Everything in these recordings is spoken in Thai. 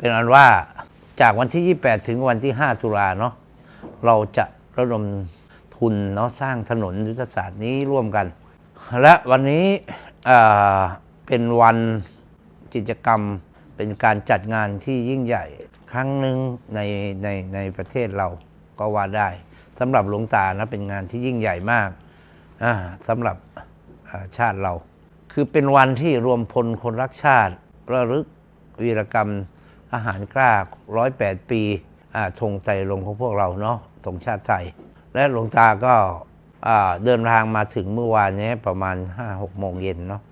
เป็นอันว่าจากวันที่ 28 ถึงวันที่ 5 ตุลาเนาะเราจะระดมทุนเนาะสร้างถนนยุทธศาสตร์นี้ร่วมกัน และวันนี้อ่าเป็นวันกิจกรรมเป็นการจัดงานที่ยิ่งใหญ่ครั้งหนึ่งในในในประเทศเราก็ว่าได้สำหรับหลวงตานะเป็นงานที่ยิ่งใหญ่มากอ่าสำหรับชาติเรา คือเป็นวันที่รวมพลคนรักชาติระลึกวีรกรรม ทหารกล้า 108 ปีอ่าธงใจลงของพวกเราเนาะธงชาติไทยและหลวงตาก็เดินทางมาถึงเมื่อวานนี้ประมาณ 5-6 โมงเย็นเนาะ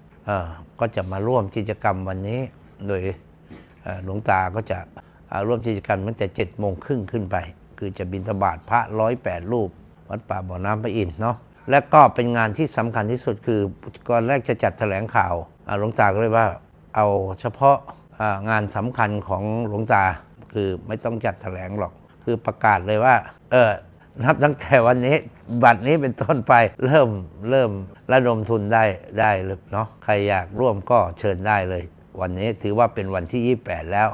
ก็จะมาร่วมกิจกรรมวันนี้ โดยหลวงตาก็จะร่วมกิจกรรมตั้งแต่7โมงครึ่งขึ้นไป คือจะบิณฑบาตพระ108รูป วัดป่าบ่อน้ำพระอินทร์เนาะและก็เป็นงานที่สำคัญที่สุดคือก่อนแรกจะจัดแถลงข่าวหลวงตาก็เลยว่าเอาเฉพาะ งานสำคัญของหลวงตาคือไม่ต้องจัดแถลงหรอก คือประกาศเลยว่า เออนับตั้งแต่วันนี้ บัตรนี้เป็นต้นไปเริ่มเริ่มระดมทุนได้ได้เลยเนาะใครอยากร่วมก็เชิญได้เลย วันนี้ถือว่าเป็นวันที่ 28 แล้ว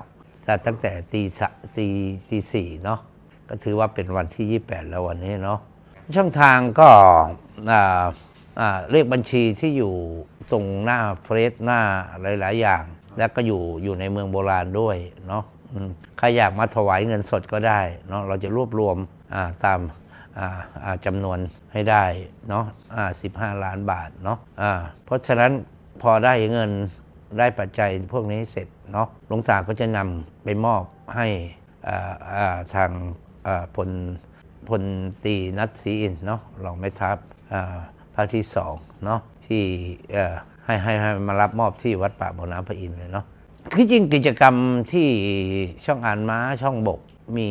ต่ตั้งแต่ตีสตีตีสี่เนาะก็ถือว่าเป็นวันที่ 28 แล้ววันนี้เนาะช่องทางก็เลขบัญชีที่อยู่ตรงหน้าเฟซหน้าหลาย ๆ อย่าง แล้วก็อยู่อยู่ในเมืองโบราณด้วยเนาะใครอยากมาถวายเงินสดก็ได้เนาะเราจะรวบรวมตามาจำนวนให้ได้เนาะอ่า15ล้านบาทเนาะเพราะฉะนั้นพอได้เงินได้ปัจจัยพวกนี้เสร็จเนาะหลวงตาก็จะนำไปมอบให้ทางพลพลตีนัทศรีอินเนาะรองแม่ทัพภาคที่สองเนาะที่ ให้ให้ให้มารับมอบที่วัดป่าบ่อน้ำพระอินทร์เลยเนาะคือจริงกิจกรรมที่ช่องอ่านม้าช่องบกมี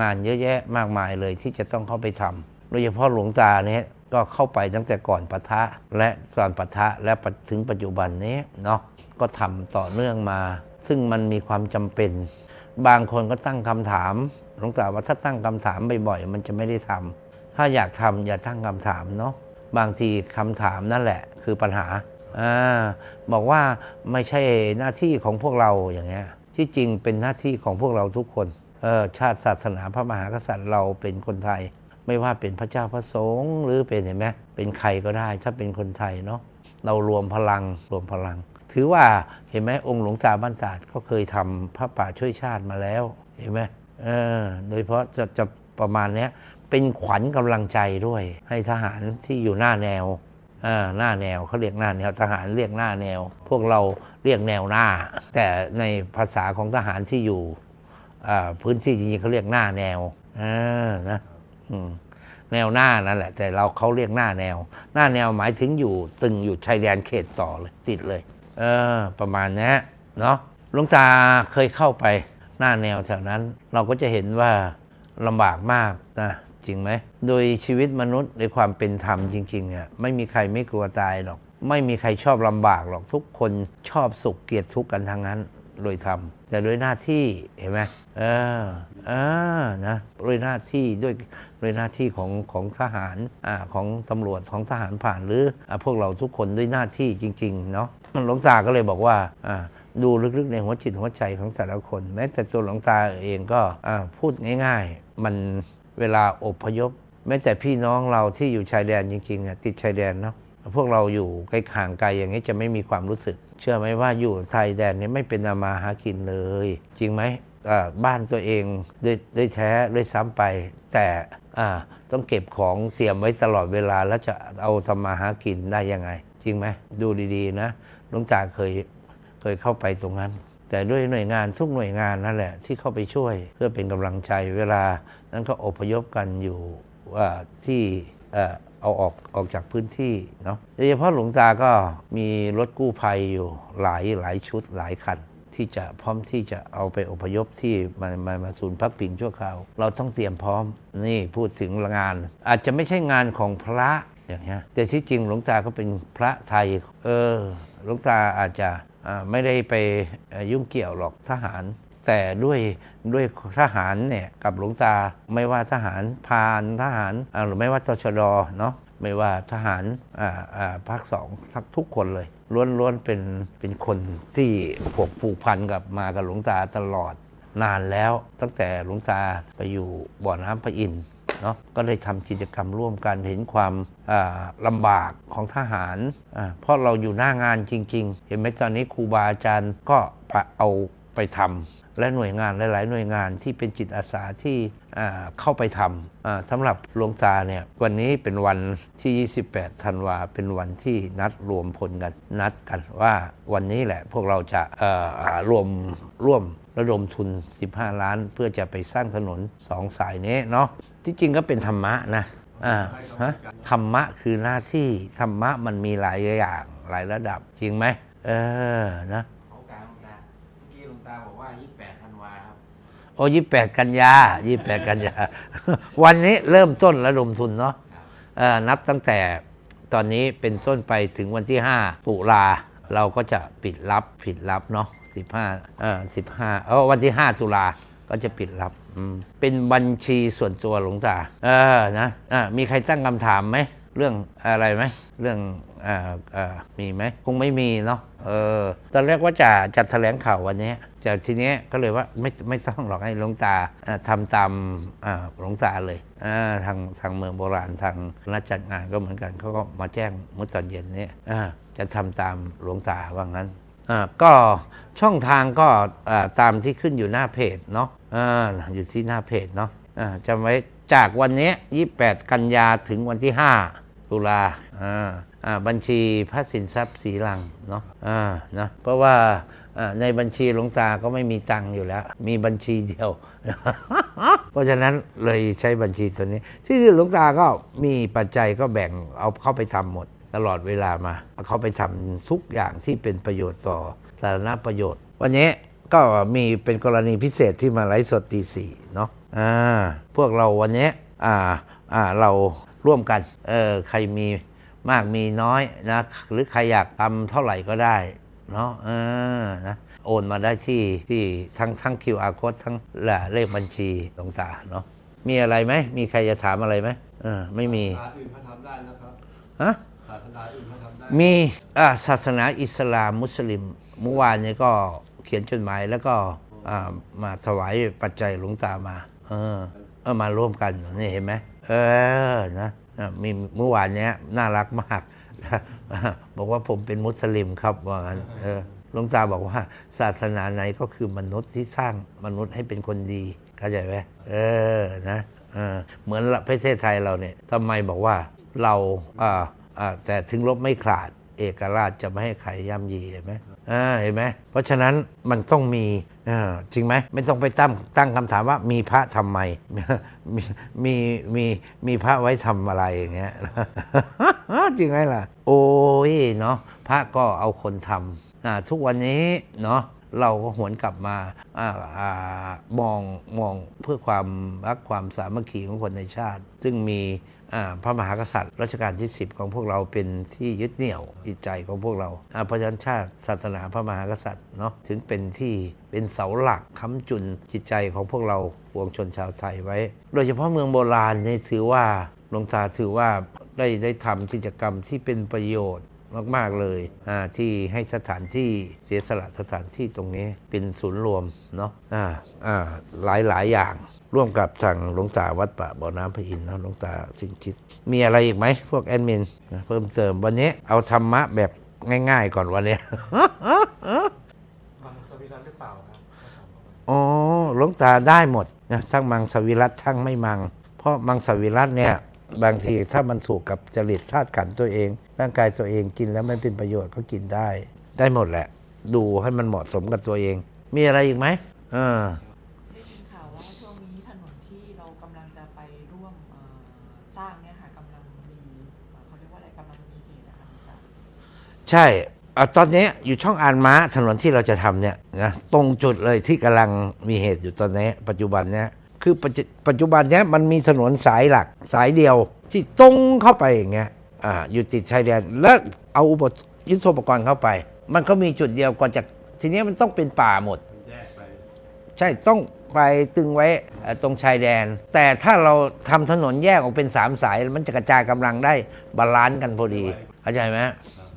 งานเยอะแยะมากมายเลยที่จะต้องเข้าไปทำโดยเฉพาะหลวงตาเนี่ยก็เข้าไปตั้งแต่ก่อนปะทะและตอนปะทะและถึงปัจจุบันนี้เนาะก็ทำต่อเนื่องมา ซึ่งมันมีความจำเป็น บางคนก็ตั้งคำถามหลวงตาว่าถ้าตั้งคำถามบ่อยๆมันจะไม่ได้ทำถ้าอยากทำอย่าตั้งคำถามเนาะ บางทีคำถามนั่นแหละคือปัญหาอบอกว่าไม่ใช่หน้าที่ของพวกเราอย่างเงี้ยที่จริงเป็นหน้าที่ของพวกเราทุกคนเออชาติศาสนาพระมหากษัตริย์เราเป็นคนไทย ไม่ว่าเป็นพระเจ้าพระสงฆ์หรือเป็นเห็นไหมเป็นใครก็ได้ถ้าเป็นคนไทยเนาะเรารวมพลังรวมพลัง ถือว่าเห็นไหมองค์หลวงตาบ้านศาสตร์ก็เคยทำพระป่าช่วยชาติมาแล้วเห็นไหมเออโดยเฉพาะจะจะประมาณเนี้ย เป็นขวัญกำลังใจด้วย ให้ทหารที่อยู่หน้าแนวอ่าหน้าแนวเขาเรียกหน้าแนวทหารเรียกหน้าแนว พวกเราเรียกแนวหน้า แต่ในภาษาของทหารที่อยู่อ่าพื้นที่จริงๆเขาเรียกหน้าแนวอ่านะแนวหน้านั่นแหละ แต่เราเขาเรียกหน้าแนว หน้าแนวหมายถึงอยู่ตึงอยู่ชายแดนเขตต่อเลยติดเลย เออ ประมาณนี้เนาะหลวงตาเคยเข้าไปหน้าแนวแถวนั้น เราก็จะเห็นว่าลำบากมากนะ จริงไหม โดยชีวิตมนุษย์ในความเป็นธรรมจริงๆอะไม่มีใครไม่กลัวตายหรอก ไม่มีใครชอบลำบากหรอกทุกคนชอบสุขเกลียดทุกข์กันทั้งนั้นโดยธรรมแต่ด้วยหน้าที่เห็นไหมเออเออนะด้วยหน้าที่ด้วยด้วยหน้าที่ของของทหารอ่าของตำรวจของทหารผ่านหรืออ่าพวกเราทุกคนด้วยหน้าที่จริงๆเนาะหลวงตาก็เลยบอกว่าอ่าดูลึกๆในหัวจิตหัวใจของแต่ละคน แม้แต่ตัวหลวงตาเองก็อ่าพูดง่าย ๆ มัน เวลาอพยพ แม้แต่พี่น้องเราที่อยู่ชายแดนจริงๆอะติดชายแดนเนาะพวกเราอยู่ไกลห่างไกลอย่างนี้จะไม่มีความรู้สึก เชื่อไหมว่าอยู่ชายแดนนี้ไม่เป็นอามาหากินเลย จริงไหมบ้านตัวเองด้วยด้วยแท้ด้วยซ้ำไป แต่อ่าต้องเก็บของเสียมไว้ตลอดเวลาแล้วจะเอาสมาหากินได้ยังไง จริงไหมดูดีๆนะลุงจ่าเคยเคยเข้าไปตรงนั้น แต่ด้วยหน่วยงานทุกหน่วยงานนั่นแหละ ที่เข้าไปช่วยเพื่อเป็นกำลังใจเวลา นั้นก็อพยพกันอยู่ว่าที่เอาออกออกจากพื้นที่เนาะโดยเฉพาะหลวงตาก็มีรถกู้ภัยอยู่หลายหลายชุดหลายคันที่จะพร้อมที่จะเอาไปอพยพที่มามามาศูนย์พักพิงชั่วคราว เราต้องเตรียมพร้อมนี่พูดถึงงาน อาจจะไม่ใช่งานของพระอย่างเงี้ยแต่ที่จริงหลวงตาก็เป็นพระไทย เออหลวงตาอาจจะไม่ได้ไปยุ่งเกี่ยวหรอกทหาร แต่ด้วยด้วยทหารเนี่ยกับหลวงตาไม่ว่าทหารพานทหารหรือไม่ว่าตชดเนาะไม่ว่าทหารอ่าอ่าภาคสองทุกคนเลยล้วนๆเป็นเป็นคนที่ผูกผูกพันกับมากับหลวงตาตลอดนานแล้วตั้งแต่หลวงตาไปอยู่บ่อน้ำพระอินทร์เนาะก็เลยทำกิจกรรมร่วมกันเห็นความอ่าลำบากของทหารอ่าเพราะเราอยู่หน้างานจริง ๆ เห็นไหมตอนนี้ครูบาอาจารย์ก็เอาไปทำ และหน่วยงานหลาย ๆ หน่วยงานที่เป็นจิตอาสาที่เข้าไปทำสำหรับหลวงตาเนี่ยวันนี้เป็นวันที่ 28 ธันวาเป็นวันที่นัดรวมพลกันนัดกันว่าวันนี้แหละพวกเราจะรวมร่วมระดมทุน 15 ล้าน เพื่อจะไปสร้างถนนสองสายนี้เนาะที่จริงก็เป็นธรรมะนะอ่าฮะธรรมะคือหน้าที่ธรรมะมันมีหลายอย่างหลายระดับจริงไหมเออนะ โอ้ยี่แปดกันยายี่แปดกันยา วันนี้เริ่มต้นระดมทุนเนาะนับตั้งแต่ตอนนี้เป็นต้นไปถึงวันที่ 5 ตุลาเราก็จะปิดรับผิดรับเนาะ15เอ่อ15เออวันที่ 5 ตุลาก็จะปิดรับเป็นบัญชีส่วนตัวหลวงตา เออนะอะมีใครตั้งคำถามไหม เรื่องอะไรไหม เรื่อง มีไหมคงไม่มีเนาะเออตอนแรกว่าจะจัดแถลงข่าววันนี้แต่ทีเนี้ยก็เลยว่าไม่ไม่ต้องหรอกให้หลวงตาเอ่อทำตามอ่าหลวงตาเลยอ่าทางทางเมืองโบราณทางนักจัดงานก็เหมือนกันเขาก็มาแจ้งเมื่อตอนเย็นเนี่ยอ่าจะทำตามหลวงตาว่างั้นอ่าก็ช่องทางก็อ่าตามที่ขึ้นอยู่หน้าเพจเนาะอ่าอยู่ที่หน้าเพจเนาะอ่าจำไว้จากวันนี้ 28 กันยาถึงวันที่ 5 ตุลาอ่า บัญชีพระสินทรัพย์สีลังเนาะอ่านะเพราะว่าในบัญชีหลวงตาก็ไม่มีตังค์อยู่แล้ว มีบัญชีเดียว เพราะฉะนั้นเลยใช้บัญชีตัวนี้ ที่หลวงตาก็มีปัจจัยก็แบ่งเอาเข้าไปทำหมด ตลอดเวลามาเขาไปทำทุกอย่างที่เป็นประโยชน์ต่อสาธารณประโยชน์ วันนี้ก็มีเป็นกรณีพิเศษที่มาไลฟ์สดตีสี่เนาะอ่าพวกเราวันนี้อ่าอ่าเราร่วมกันเออใครมี มากมีน้อยนะหรือใครอยากทำเท่าไหร่ก็ได้เนาะเออนะโอนมาได้ที่ที่ทั้งทั้ง QR code ทั้งเลขบัญชีหลวงตาเนาะมีอะไรไหมมีใครจะถามอะไรไหมเออไม่มีศาสนาอื่นเขาทำได้นะครับฮะศาสนาอื่นเขาทำได้มีอ่าศาสนาอิสลามมุสลิมเมื่อวานนี้ก็เขียนจดหมายแล้วก็อ่ามาถวายปัจจัยหลวงตามา เออเออมาร่วมกันนี่เห็นไหมเออนะอะ มีเมื่อวานนี้น่ารักมาก บอกว่าผมเป็นมุสลิมครับว่างั้นหลวงตาบอกว่า ศาสนาไหนก็คือมนุษย์ที่สร้างมนุษย์ให้เป็นคนดีเข้าใจไหมเออนะเหมือนประเทศไทยเราเนี่ยทำไมบอกว่าเราแต่ถึงลบไม่ขาดเอกราชจะไม่ให้ใครย่ำยีเห็นไหมเห็นไหมเพราะฉะนั้นมันต้องมี จริงไหมไม่ต้องไปตั้งตั้งคำถามว่ามีพระทำไม มีมีมีมีพระไว้ทำอะไรอย่างเงี้ยจริงไหมล่ะ โอ้ยเนาะพระก็เอาคนทำทุกวันนี้เนาะเราก็หวนกลับมาออามองมองเพื่อความรักความสามัคคีของคนในชาติ ซึ่งมี พระมหากษัตริย์รัชกาลที่ 10 ของพวกเราเป็นที่ยึดเหนี่ยวจิตใจของพวกเราเพราะฉะนั้นชาติศาสนาพระมหากษัตริย์เนาะถึงเป็นที่เป็นเสาหลักค้ำจุนจิตใจของพวกเราปวงชนชาวไทยไว้ โดยเฉพาะเมืองโบราณนี่ถือว่าหลวงตาถือว่าได้ได้ทำกิจกรรมที่เป็นประโยชน์มาก ๆ เลยที่ให้สถานที่เสียสละสถานที่ตรงนี้เป็นศูนย์รวมเนาะหลายหลายอย่าง ร่วมกับสั่งหลวงตาวัดป่าบ่อน้ำพระอินทร์เนาะหลวงตาสิงคิด มีอะไรอีกไหมพวกแอดมินนะเพิ่มเติมวันนี้เอาธรรมะแบบง่าย ๆ ก่อนวันนี้มังสวิรัตหรือเปล่าครับเขาถามเข้ามาอ๋อหลวงตาได้หมดนะทั้งมังสวิรัตทั้งไม่มัง เพราะมังสวิรัตเนี่ยบางทีถ้ามันถูกกับจริตธาตุขันธ์ตัวเอง ร่างกายตัวเองกินแล้วไม่เป็นประโยชน์ก็กินได้ ได้หมดแหละ ดูให้มันเหมาะสมกับตัวเอง มีอะไรอีกไหมเออ ใช่อตอนนี้อยู่ช่องอานม้าถนนที่เราจะทำเนี่ยนะตรงจุดเลยที่กำลังมีเหตุอยู่ตอนนี้ ปัจจุบันเนี้ยคือปัจจุปัจจุบันเนี้ยมันมีถนนสายหลักสายเดียว ที่ตรงเข้าไปอย่างเงี้ยอ่าอยู่ติดชายแดนแล้วเอาอุปยุทโธปกรณ์เข้าไป มันก็มีจุดเดียวก่อนจะทีนี้มันต้องเป็นป่าหมด ใช่ต้องไปตึงไว้ตรงชายแดน แต่ถ้าเราทำถนนแยกออกเป็นสามสาย มันจะกระจายกำลังได้บาลานซ์กันพอดีเข้าใจไหม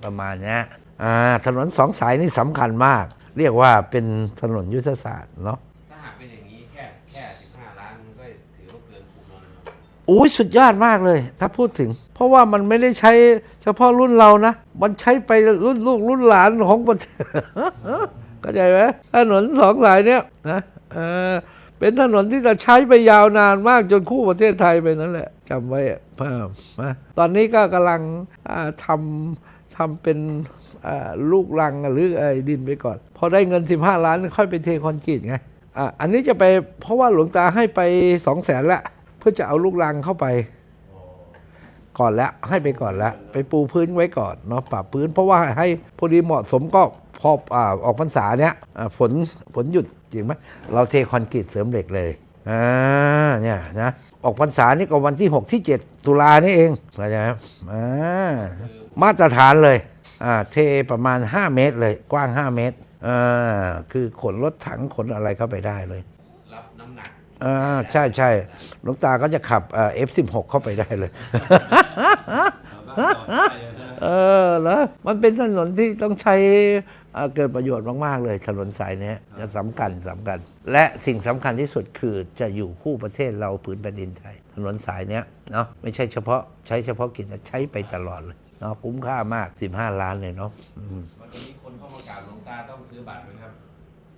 ประมาณเนี้ยอ่าถนนสองสายนี่สำคัญมาก เรียกว่าเป็นถนนยุทธศาสตร์เนาะถ้าหากเป็นอย่างนี้แค่แค่สิบห้าล้านมันก็ถือว่าเกินคุ้มแล้วนะครับโอ้ยสุดยอดมากเลย ถ้าพูดถึง เพราะว่ามันไม่ได้ใช้เฉพาะรุ่นเรานะ มันใช้ไปรุ่นลูกรุ่นหลานของประเทศเข้าใจไหมถนนสองสายเนี้ยนะเออเป็นถนนที่จะใช้ไปยาวนานมากจนคู่ประเทศไทยไปนั่นแหละจำไว้อะเพิ่มนะตอนนี้ก็กำลังอ่าทำ ทำเป็นลูกรังหรือไอ้ดินไปก่อน พอได้เงิน 15 ล้านค่อยไปเทคอนกรีตไงอะอันนี้จะไปเพราะว่าหลวงตาให้ไป2 0 0แสนละ เพื่อจะเอาลูกรังเข้าไปก่อนแล้วให้ไปก่อนแล้ว ไปปูพื้นไว้ก่อนเนาะปรับพื้น เพราะว่าให้พอดีเหมาะสมก็พออ่าออกพรรษาเนี้ยฝนฝนหยุดจริงไหมเราเทคอนกรีตเสริมเหล็กเลยอ่าเนี่ยนะออกพรรษานี่ก็วันที่ 6 ที่ 7 ตุลานี่เองเข้าใจไหมอ่า มาตรฐานเลยอ่าเทประมาณ 5 เมตรเลย กว้าง 5 เมตรอ่าคือขนรถถังขนอะไรเข้าไปได้เลย รับน้ำหนักอ่าใช่ใช่หลวงตาก็จะขับเอ่อ F16 เข้าไปได้เลย เออแล้วมันเป็นถนนที่ต้องใช้เอ่อเกิดประโยชน์มาก ๆ เลยถนนสายเนี้ยจะสำคัญสำคัญ และสิ่งสำคัญที่สุดคือจะอยู่คู่ประเทศเราผืนแผ่นดินไทย ถนนสายเนี้ยเนาะไม่ใช่เฉพาะใช้เฉพาะกิจนะใช้ไปตลอดเลย เนาะคุ้มค่ามาก 15 ล้านเลยเนาะอืมวันนี้คนเข้ามากราบหลวงตาต้องซื้อบัตรไหมครับ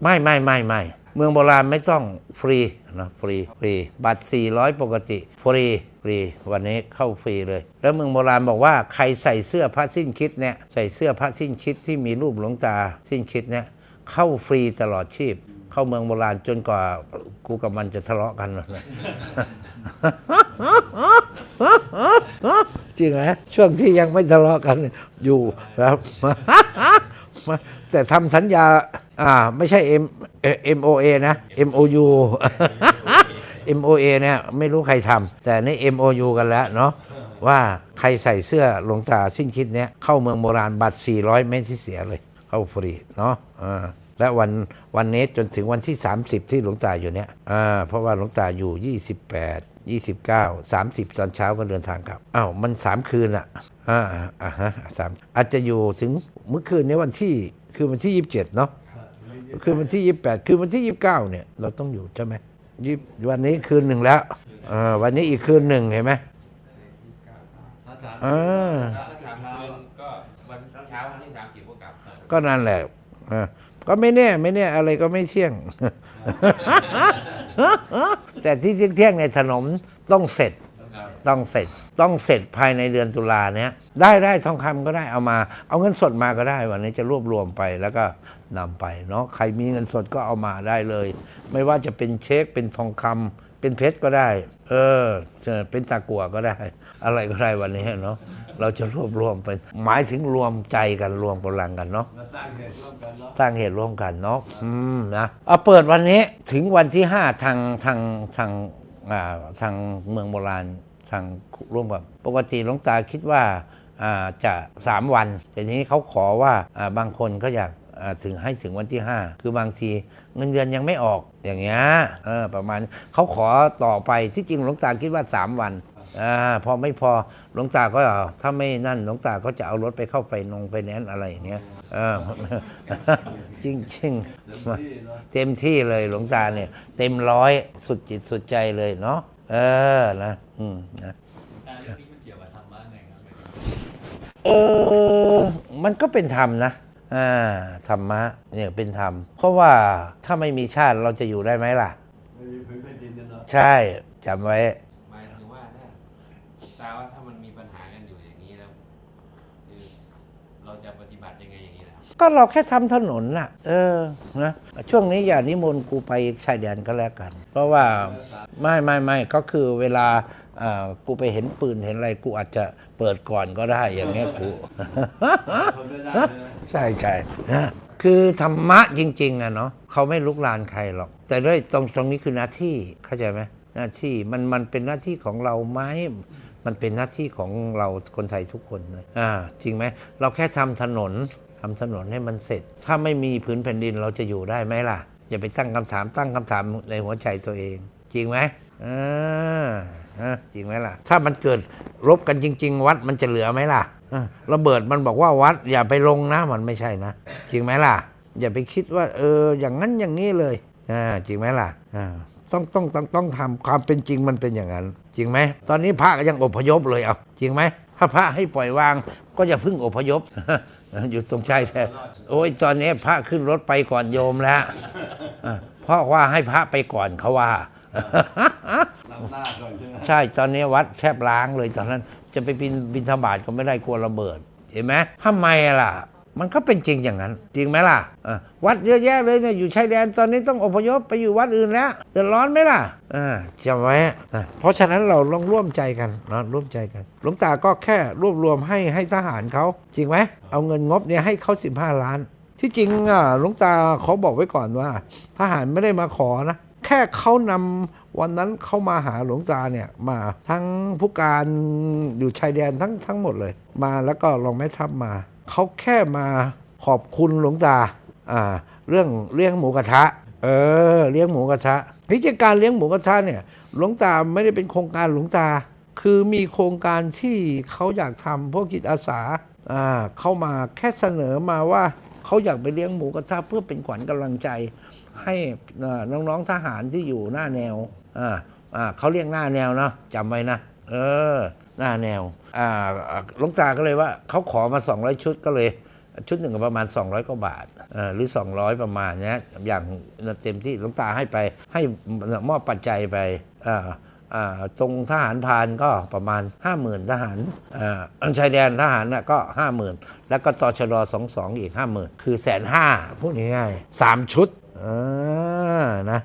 ไม่ไม่ไม่ไม่เมืองโบราณไม่ต้องฟรีนะฟรีฟรีบัตร 400 ปกติ ฟรีฟรีวันนี้เข้าฟรีเลย แล้วเมืองโบราณบอกว่าใครใส่เสื้อพระสิ้นคิดเนี่ยใส่เสื้อพระสิ้นคิดที่มีรูปหลวงตาสิ้นคิดเนี่ยเข้าฟรีตลอดชีพ เข้าเมืองโบราณจนกว่ากูกับมันจะทะเลาะกันเลยจริงไหมช่วงที่ยังไม่ทะเลาะกันอยู่ครับแต่ทำสัญญา อ่า ไม่ใช่ M เอ่อ MOA นะ MOU MOA เนี่ยไม่รู้ใครทำแต่นี่ MOU กันแล้วเนาะว่าใครใส่เสื้อหลวงตาสิ้นคิดเนี้ยเข้าเมืองโบราณบัตร 400ไม่ที่เสียเลย เข้าฟรีเนาะอ่า และวันวันนี้จนถึงวันที่ 30 ที่หลวงตาอยู่เนี่ยอ่าเพราะว่าหลวงตาอยู่ 28 29 30 ตอนเช้าก็เดินทางกลับอ้าวมัน 3 คืนอะอ่าอ่าฮะสามอาจจะอยู่ถึงเมื่อคืนนี้วันที่คือวันที่ 27 เนาะคือวันที่ 28 คือวันที่ 29 เนี่ย เราต้องอยู่ใช่ไหมยี่สิบวันนี้คืนหนึ่งแล้วเออวันนี้อีกคืนหนึ่งเห็นไหมถ้าถามเออถ้าสามคืนก็วันเช้าวันที่สามสิบก็กลับก็นั่นแหละเออ ก็ไม่แน่ไม่แน่อะไรก็ไม่เที่ยง แต่ที่เที่ยงในถนนต้องเสร็จต้องเสร็จต้องเสร็จภายในเดือนตุลาเนี้ยได้ได้ทองคำก็ได้เอามา เอาเงินสดมาก็ได้วันนี้จะรวบรวมไปแล้วก็นำไปเนาะใครมีเงินสดก็เอามาได้เลย ไม่ว่าจะเป็นเช็คเป็นทองคำเป็นเพชรก็ได้ เออเออเป็นตะกั่วก็ได้ อะไรก็ได้วันนี้เนาะ เราจะรวบรวมไป หมายถึงรวมใจกันรวมกำลังกันเนาะมาสร้างเหตุร่วมกันเนาะสร้างเหตุร่วมกันเนาะอืมนะเอาเปิดวันนี้ถึงวันที่ห้าทางทางทางอ่าทางเมืองโบราณทางร่วมกับปกติหลวงตาคิดว่าอ่าจะสามวัน แต่ทีนี้เขาขอว่าอ่าบางคนก็อยากอ่าถึงให้ถึงวันที่ห้าคือบางทีเงินเดือนยังไม่ออกอย่างเงี้ยเออประมาณเขาขอต่อไปที่จริงหลวงตาคิดว่าสามวัน อ่าพอไม่พอหลวงตาก็ถ้าไม่นั่นหลวงตาก็จะเอารถไปเข้าไปนงไปแนนซ์อะไรอย่างเงี้ยเออจริงจริงเต็มที่เนาะๆเต็มที่เลยหลวงตาเนี่ย เต็มร้อยสุดจิตสุดใจเลยเนาะเออนะอืมนะเออมันก็เป็นธรรมนะอ่าธรรมะเนี่ยเป็นธรรม เพราะว่าถ้าไม่มีชาติเราจะอยู่ได้ไหมล่ะไม่มีพื้นแผ่นดินเนาะใช่จำไว้ ก็เราแค่ทำถนนน่ะ เออนะช่วงนี้อย่านิมนต์กูไปชายแดนก็แล้วกัน เพราะว่าไม่ไม่ไม่ก็คือเวลาอ่ากูไปเห็นปืนเห็นอะไรกูอาจจะเปิดก่อนก็ได้อย่างเงี้ยกูทนไม่ได้เลยนะใช่ใช่นะคือธรรมะจริง ๆอะเนาะเขาไม่ลุกลานใครหรอก แต่ด้วยตรงตรงนี้คือหน้าที่เข้าใจไหมหน้าที่มันมันเป็นหน้าที่ของเราไหมมันเป็นหน้าที่ของเราคนไทยทุกคนเลยอ่าจริงไหมเราแค่ทำถนน ทำถนนให้มันเสร็จ ถ้าไม่มีพื้นแผ่นดินเราจะอยู่ได้ไหมล่ะ อย่าไปตั้งคำถามตั้งคำถามในหัวใจตัวเอง จริงไหมอ่าจริงไหมล่ะ ถ้ามันเกิดรบกันจริง ๆ วัดมันจะเหลือไหมล่ะระเบิดมันบอกว่าวัด อย่าไปลงนะมันไม่ใช่นะ จริงไหมล่ะ อย่าไปคิดว่า เออ อย่างนั้นอย่างนี้เลยอ่าจริงไหมล่ะอ่าต้องต้องต้องต้องทำความเป็นจริงมันเป็นอย่างนั้น จริงไหม ตอนนี้พระก็ยังอพยพเลยเอาจริงไหมถ้าพระให้ปล่อยวาง ก็อย่าพึ่งอพยพ อยู่ตรงชายแท้โอ้ยตอนนี้พระขึ้นรถไปก่อนโยมแล้วอะเพราะว่าให้พระไปก่อนเขาว่านำหน้าก่อนใช่ไหมใช่ตอนนี้วัดแทบล้างเลยตอนนั้น จะไปบินบินธบาตก็ไม่ได้กลัวระเบิด เห็นไหมทำไมล่ะ มันก็เป็นจริงอย่างนั้น จริงไหมล่ะะวัดเยอะแยะเลยเนี่ยอยู่ชายแดนตอนนี้ต้องอพยพไปอยู่วัดอื่นแล้วเดือดร้อนไหมล่ะจำไว้เพราะฉะนั้นเราลองร่วมใจกันนะร่วมใจกัน หลวงตาก็แค่รวบรวมให้ให้ทหารเขาจริงไหมเอาเงินงบเนี่ยให้เขา15 ล้าน ที่จริงอะหลวงตาเขาบอกไว้ก่อนว่า ทหารไม่ได้มาขอนะแค่เขานำวันนั้นเขามาหาหลวงตาเนี่ยมาทั้งผู้การอยู่ชายแดนทั้งทั้งหมดเลย มาแล้วก็รองแม่ทัพมา เขาแค่มาขอบคุณหลวงตาอ่าเรื่องเลี้ยงหมูกระทะ เออ เลี้ยงหมูกระทะพิจการเลี้ยงหมูกระทะเนี่ย หลวงตาไม่ได้เป็นโครงการหลวงตา คือมีโครงการที่เขาอยากทำพวกจิตอาสาอ่าเข้ามาแค่เสนอมาว่าเขาอยากไปเลี้ยงหมูกระทะเพื่อเป็นขวัญกำลังใจ ให้เอ่อน้องๆทหารที่อยู่หน้าแนวอ่าอ่าเขาเรียกหน้าแนวเนาะจำไว้นะเออ หน้าแนว หลวงตาก็เลยว่าเขาขอมา 200 ชุดก็เลยชุดหนึ่งประมาณ 200กว่าบาทเอ่อหรือ 200 ประมาณเนี้ยอย่างเต็มที่หลวงตาให้ไปให้มอบปัจจัยไปตรงทหารพานก็ประมาณ 50,000 ทหารอันชายแดนทหารก็ 50,000 แล้วก็ตชด22อีก 50,000 คือแสนห้าพูดง่ายๆสามชุดนะ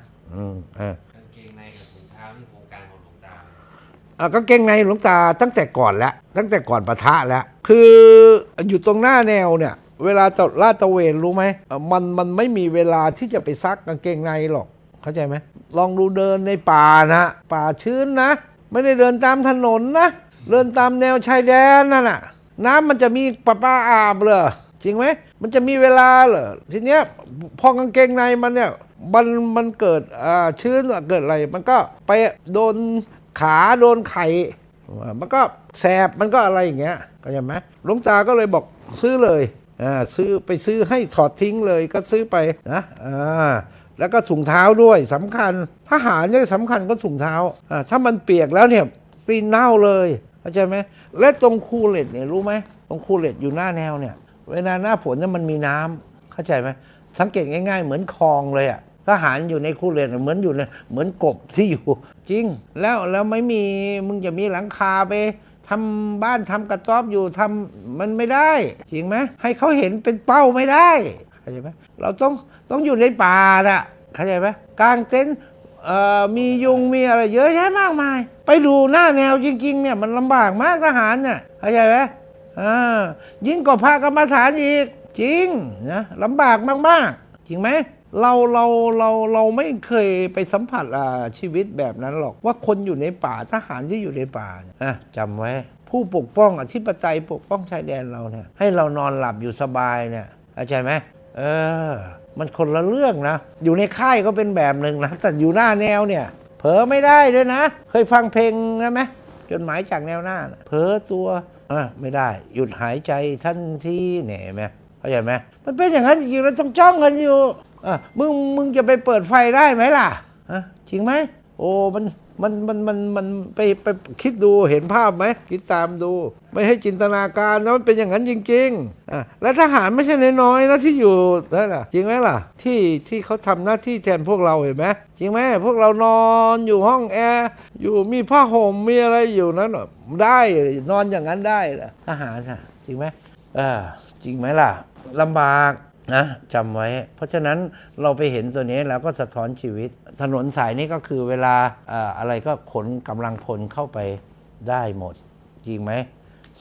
อะก็เกงในหลวงตาตั้งแต่ก่อนแล้วตั้งแต่ก่อนปะทะแล้ว คืออยู่ตรงหน้าแนวเนี่ย เวลาจะลาดตะเวนรู้ไหมมันมันไม่มีเวลาที่จะไปซักกางเกงในหรอกเข้าใจไหมลองดูเดินในป่านะป่าชื้นนะ ไม่ได้เดินตามถนนนะเดินตามแนวชายแดนนั่นน่ะ น้ำมันจะมีประปาอาบเหรอจริงไหมมันจะมีเวลาเหรอทีเนี้ยพอกางเกงในมันเนี่ยมันมันเกิดอ่าชื้นเกิดอะไร มันก็ไปโดน ขาโดนไข่มันก็แสบมันก็อะไรอย่างเงี้ยเข้าใจไหมหลวงตาก็เลยบอกซื้อเลยอ่าซื้อไปซื้อให้ถอดทิ้งเลยก็ซื้อไปนะอ่าแล้วก็ถุงเท้าด้วยสำคัญทหารเนี่ยสำคัญก็ถุงเท้าอ่าถ้ามันเปียกแล้วเนี่ยซีนเน่าเลยเข้าใจไหมและตรงคูเลตเนี่ยรู้ไหมตรงคูเลตอยู่หน้าแนวเนี่ยเวลาหน้าฝนเนี่ยมันมีน้ำเข้าใจไหมสังเกตง่าย ๆ เหมือนคลองเลยอะทหารอยู่ในคูเลตเหมือนอยู่ในเหมือนกบที่อยู่ จริง แล้วแล้วไม่มีมึงจะมีหลังคาไปทำบ้านทำกระต๊อบอยู่ทำมันไม่ได้ จริงไหมให้เขาเห็นเป็นเป้าไม่ได้เข้าใจไหมเราต้องต้องอยู่ในป่าน่ะเข้าใจไหมกลางเต็นท์มียุงมีอะไรเยอะแยะมากมาย ไปดูหน้าแนวจริงๆเนี่ยมันลำบากมากทหารเนี่ยเข้าใจไหมอ่ายิ่งกว่าพระกรรมฐานอีก จริงนะลำบากมากๆ จริงไหม เราเราเราเราไม่เคยไปสัมผัสชีวิตแบบนั้นหรอก ว่าคนอยู่ในป่าทหารที่อยู่ในป่าอะจำไว้ ผู้ปกป้องอธิปไตยปกป้องชายแดนเราเนี่ยให้เรานอนหลับอยู่สบายเนี่ยเข้าใจไหมเออ มันคนละเรื่องนะ อยู่ในค่ายก็เป็นแบบหนึ่งนะแต่อยู่หน้าแนวเนี่ยเผลอไม่ได้ด้วยนะ เคยฟังเพลงนะไหมจดหมายจากแนวหน้านะเพ้อตัวอะไม่ได้ หยุดหายใจทันทีเนี่ยเห็นไหมเข้าใจไหมมันเป็นอย่างนั้นจริงๆเราจ้องจ้องๆกันอยู่ อะมึงมึงจะไปเปิดไฟได้ไหมล่ะะจริงไหมโอ้มันมันมันมันมันไปไปคิดดูเห็นภาพไหมคิดตามดู ไม่ให้จินตนาการนะมันเป็นอย่างนั้นจริงๆอะและทหารไม่ใช่น้อยๆนะที่อยู่นั่นน่ะจริงไหมล่ะ ที่ที่เขาทำหน้าที่แทนพวกเราเห็นไหมจริงไหมพวกเรานอนอยู่ห้องแอร์อยู่มีผ้าห่มมีอะไรอยู่นั้นได้นอนอย่างนั้นได้ทหารน่ะจริงไหมเออจริงไหมล่ะลำบาก นะจำไว้ เพราะฉะนั้นเราไปเห็นตัวนี้แล้วก็สะท้อนชีวิต ถนนสายนี้ก็คือเวลาออะไรก็ขนกำลังพลเข้าไปได้หมด จริงไหม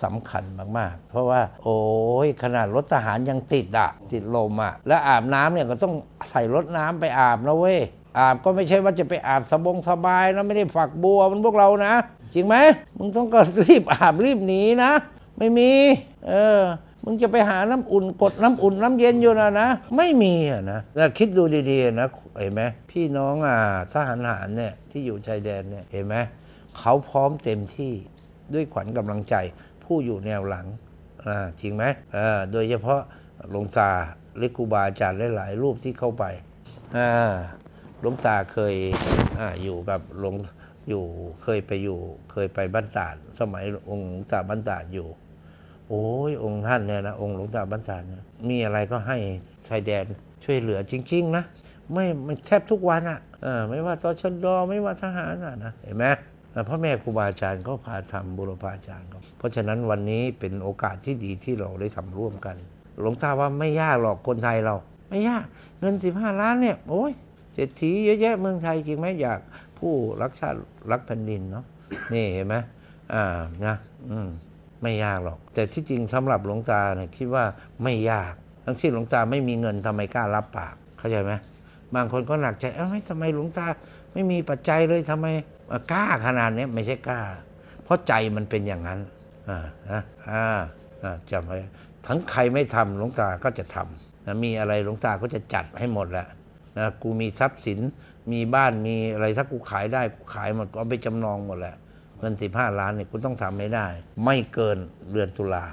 สำคัญมาก ๆ เพราะว่า โอ้ยขนาดรถทหารยังติดอะติดลมอะแล้วอาบน้ำเนี่ยก็ต้องใส่รถน้ำไปอาบนะเว้ยอาบก็ไม่ใช่ว่าจะไปอาบสบงสบายนะไม่ได้ฝักบัวมันพวกเรานะ จริงไหมมึงต้องก็รีบอาบรีบหนีนะ ไม่มี เออ มึงจะไปหาน้ำอุ่นกดน้ำอุ่นน้ำเย็นอยู่นะนะ ไม่มีอะนะแต่คิดดูดีๆนะเห็นไหมพี่น้องอ่าทหารหารเนี่ยที่อยู่ชายแดนเนี่ยเห็นไหมเขาพร้อมเต็มที่ด้วยขวัญกำลังใจ ผู้อยู่แนวหลังอ่าจริงไหมเออโดยเฉพาะหลวงตาหรือครูบาอาจารย์หลายๆรูปที่เข้าไปอ่าหลวงตาเคยอ่าอยู่กับหลวงอยู่เคยไปอยู่เคยไปบ้านตาดสมัยองค์หลวงตาบ้านตาดอยู่ โอ้ยองค์ท่านเนี่ยนะองค์หลวงตาบ้านตาดเนี่ยมีอะไรก็ให้ชายแดนช่วยเหลือจริง ๆ นะไม่ไม่แทบทุกวันอะ่ะไม่ว่าตชดไม่ว่าทหารอะนะเห็นไหมพ่อแม่ครูบาอาจารย์ก็พาทำบุรพาอาจารย์ก็เพราะฉะนั้นวันนี้เป็นโอกาสที่ดีที่เราได้ทำร่วมกัน หลวงตาว่าไม่ยากหรอกคนไทยเรา ไม่ยากเงิน 15 ล้านเนี่ยโอ้ยเศรษฐีเยอะแยะเมืองไทยจริงไหมอยากผู้รักชาติรักแผ่นดินเนาะนี่เห็นไหมอ่านะอืม ไม่ยากหรอก แต่ที่จริงสำหรับหลวงตาเนี่ยคิดว่าไม่ยาก ทั้งที่หลวงตาไม่มีเงินทำไมกล้ารับปากเข้าใจไหมบางคนก็หนักใจเอ้าไม่ทำไมหลวงตาไม่มีปัจจัยเลยทำไมกล้าขนาดนี้ไม่ใช่กล้า เพราะใจมันเป็นอย่างนั้นอ่านะอ่าจำไว้ทั้งใครไม่ทำหลวงตาก็จะทำนะมีอะไรหลวงตาก็จะจัดให้หมดแหละนะกูมีทรัพย์สินมีบ้านมีอะไรถ้ากูขายได้กูขายหมดก็เอาไปจำนองหมดแหละ เงิน 15 ล้านเนี่ยคุณต้องทำไม่ได้ ไม่เกินเดือนตุลา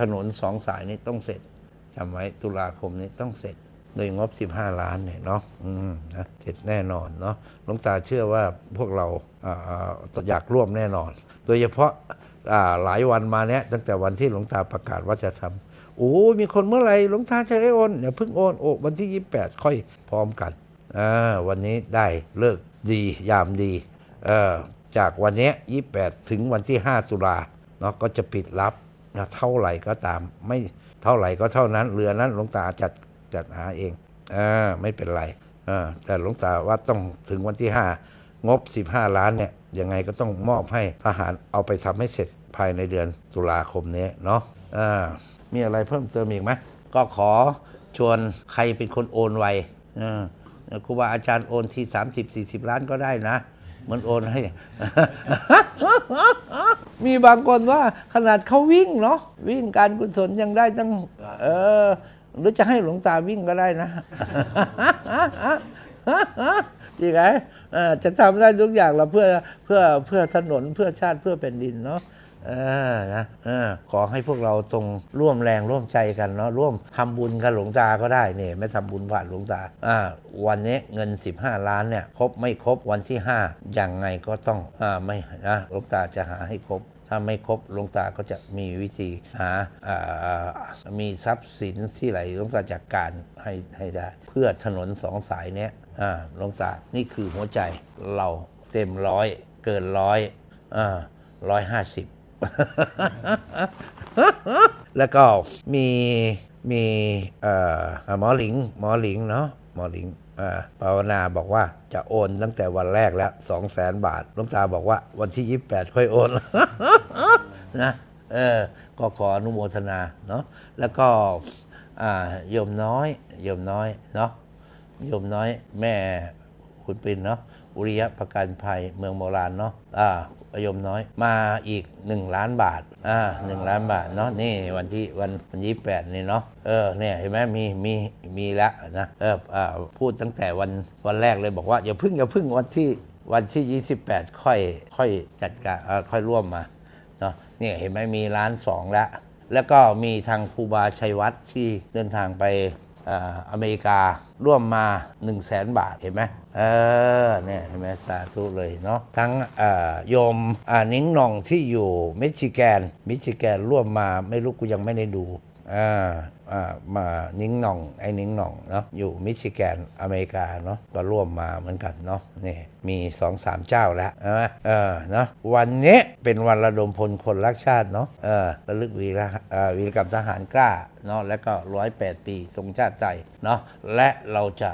ถนนสองสายนี้ต้องเสร็จจำไว้ตุลาคมนี้ต้องเสร็จโดยงบ 15 ล้านเนี่ยเนาะอืมนะเสร็จแน่นอนเนาะหลวงตาเชื่อว่าพวกเราออยากร่วมแน่นอน โดยเฉพาะาหลายวันมาเนี้ยตั้งแต่วันที่หลวงตาประกาศว่าจะทำโอ้มีคนเมื่อไหร่หลวงตาจะได้โอนอย่าเพิ่งโอนโอ้วันที่ 28 ค่อยพร้อมกันอ่าวันนี้ได้เลิกดียามดีเออ จากวันนี้ย28 ถึงวันที่ 5 ตุลาเนาะก็จะปิดรับนะเท่าไหร่ก็ตามไม่เท่าไหร่ก็เท่านั้น เรือนั้นหลวงตาจัดจัดหาเองอ่าไม่เป็นไรอ่าแต่หลวงตาว่าต้องถึงวันที่ 5 งบ 15 ล้านเนี่ยยังไงก็ต้องมอบให้ทหารเอาไปทำให้เสร็จภายในเดือนตุลาคมนี้เนาะอ่ามีอะไรเพิ่มเติมอีกไหมก็ขอชวนใครเป็นคนโอนไวอ่าครูบาอาจารย์โอนที30 40 ล้านก็ได้นะ เหมันโอนให้ มีบางคนว่าขนาดเขาวิ่งเนาะวิ่งการกุศลยังได้ตั้งเออหรือจะให้หลวงตาวิ่งก็ได้นะจริงไหมจะทำได้ทุกอย่างเราเพื่อเพื่อเพื่อถนนเพื่อชาติเพื่อแผ่นดินเนาะ นะเออขอให้พวกเราตรงร่วมแรงร่วมใจกันเนาะร่วมทำบุญกับหลวงตาก็ได้เนี่ยไม่ทำบุญผ่านหลวงตาอ่าวันนี้เงิน 15 ล้านเนี่ยครบไม่ครบวันที่5ยังไงก็ต้องอ่าไม่นะหลวงตาจะหาให้ครบถ้าไม่ครบหลวงตาก็จะมีวิธีหาอ่ามีทรัพย์สินที่ไหลหลวงตาจัดการให้ให้ได้ เพื่อถนนสองสายเนี้ยอ่าหลวงตานี่คือหัวใจเราเต็มร้อยเกินร้อยอ่าร้อยห้าสิบ แล้วก็มีมีเอ่อหมอหลิงหมอหลิงเนาะหมอหลิงอ่อภาวนาบอกว่าจะโอนตั้งแต่วันแรกแล้วสองแสนบาทลวงตาบอกว่าวันที่ 28 ค่อยโอนนะเออก็ขออนุโมทนาเนาะแล้วก็อ่าโยมน้อยโยมน้อยเนาะโยมน้อยแม่คุณปินเนาะ อุริยะประกันภัยเมืองโบราณเนาะอ่าโยมน้อยมาอีก 1 ล้านบาทอ่าหนึ่งล้านบาทเนาะนี่วันที่วันวันยี่แปดนี่เนาะเออเนี่ยเห็นไหมมีมีมีแล้วนะเอออ่าพูดตั้งแต่วันวันแรกเลยบอกว่าอย่าพึ่งอย่าพึ่งวันที่วันที่ 28 ค่อยค่อยจัดการอ่อค่อยร่วมมาเนาะเนี่ยเห็นไหมมีร้านสองแล้วแล้วก็มีทางครูบาชัยวัฒน์ที่เดินทางไป อเมริการ่วมมา 1 0 0 0 0แสนบาทเห็นไหมเออเนี่ยเห็นไหมสาธุเลยเนาะทั้งโยมนิ้งนองที่อยู่มิชิแกนมิชิแกนร่วมมาไม่รู้กูยังไม่ได้ดูอ่า มานิ้งน่อง ไอ้นิ้งน่องเนาะอยู่มิชิแกนอเมริกาเนาะก็ร่วมมาเหมือนกันเนาะนี่มีสองสามเจ้าแล้วใช่ไหมเออเนาะวันนี้เป็นวันระดมพลคนรักชาติเนาะเออระลึกวีระวีรกรรมทหารกล้าเนาะแล้วก็ร้อยแปดปีทรงชาติใจเนาะและเราจะ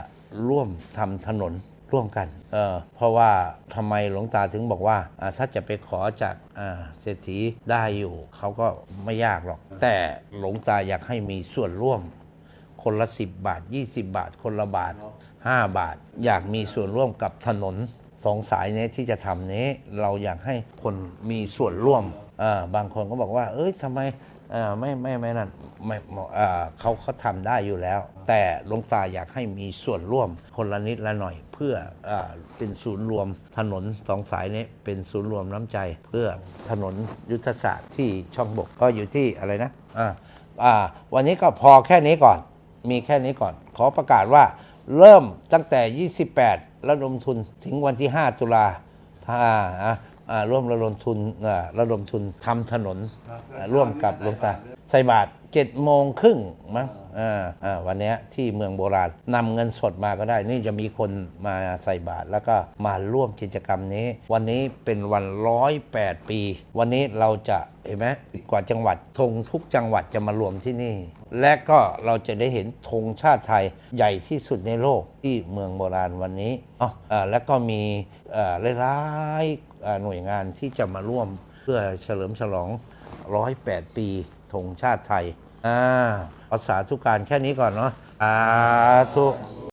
ร่วมทำถนน ร่วมกันเออเพราะว่าทำไมหลวงตาถึงบอกว่าถ้าจะไปขอจากเศรษฐีได้อยู่เขาก็ไม่ยากหรอก แต่หลวงตาอยากให้มีส่วนร่วม คนละ 10 บาท 20 บาท คนละบาท 5 บาท อยากมีส่วนร่วมกับถนนสองสายนี้ที่จะทำนี้ เราอยากให้คนมีส่วนร่วมบางคนก็บอกว่า เอ้ยทำไม เออไม่ไม่ไม่นั่นไม่เอ่อเขาเขาทำได้อยู่แล้ว แต่หลวงตาอยากให้มีส่วนร่วมคนละนิดละหน่อย เพื่อเออเป็นศูนย์รวมถนนสองสายนี้เป็นศูนย์รวมน้ำใจ เพื่อถนนยุทธศาสตร์ที่ช่องบกก็อยู่ที่อะไรนะอ่าอ่าวันนี้ก็พอแค่นี้ก่อน มีแค่นี้ก่อน ขอประกาศว่าเริ่มตั้งแต่ 28 ระดมทุนถึงวันที่ 5 ตุลาถ้า อ่าอ่าร่วมระดมทุนอ่าระดมทุนทำถนนอ่าร่วมกับหลวงตาใส่บาท7โมงครึ่งมั้งอ่าอ่าวันเนี้ยที่เมืองโบราณนำเงินสดมาก็ได้ นี่จะมีคนมาใส่บาทแล้วก็มาร่วมกิจกรรมนี้ วันนี้เป็นวันร้อยแปดปี วันนี้เราจะเห็นไหมกว่าจังหวัดธงทุกจังหวัดจะมารวมที่นี่ และก็เราจะได้เห็นธงชาติไทยใหญ่ที่สุดในโลกที่เมืองโบราณวันนี้อ๋ออ่าแล้วก็มีเอ่อ หลายๆอ่หน่วยงานที่จะมาร่วมเพื่อเฉลิมฉลอง 108 ปีธงชาติไทยอ่าภาษาทุกการแค่นี้ก่อนเนาะสาสุ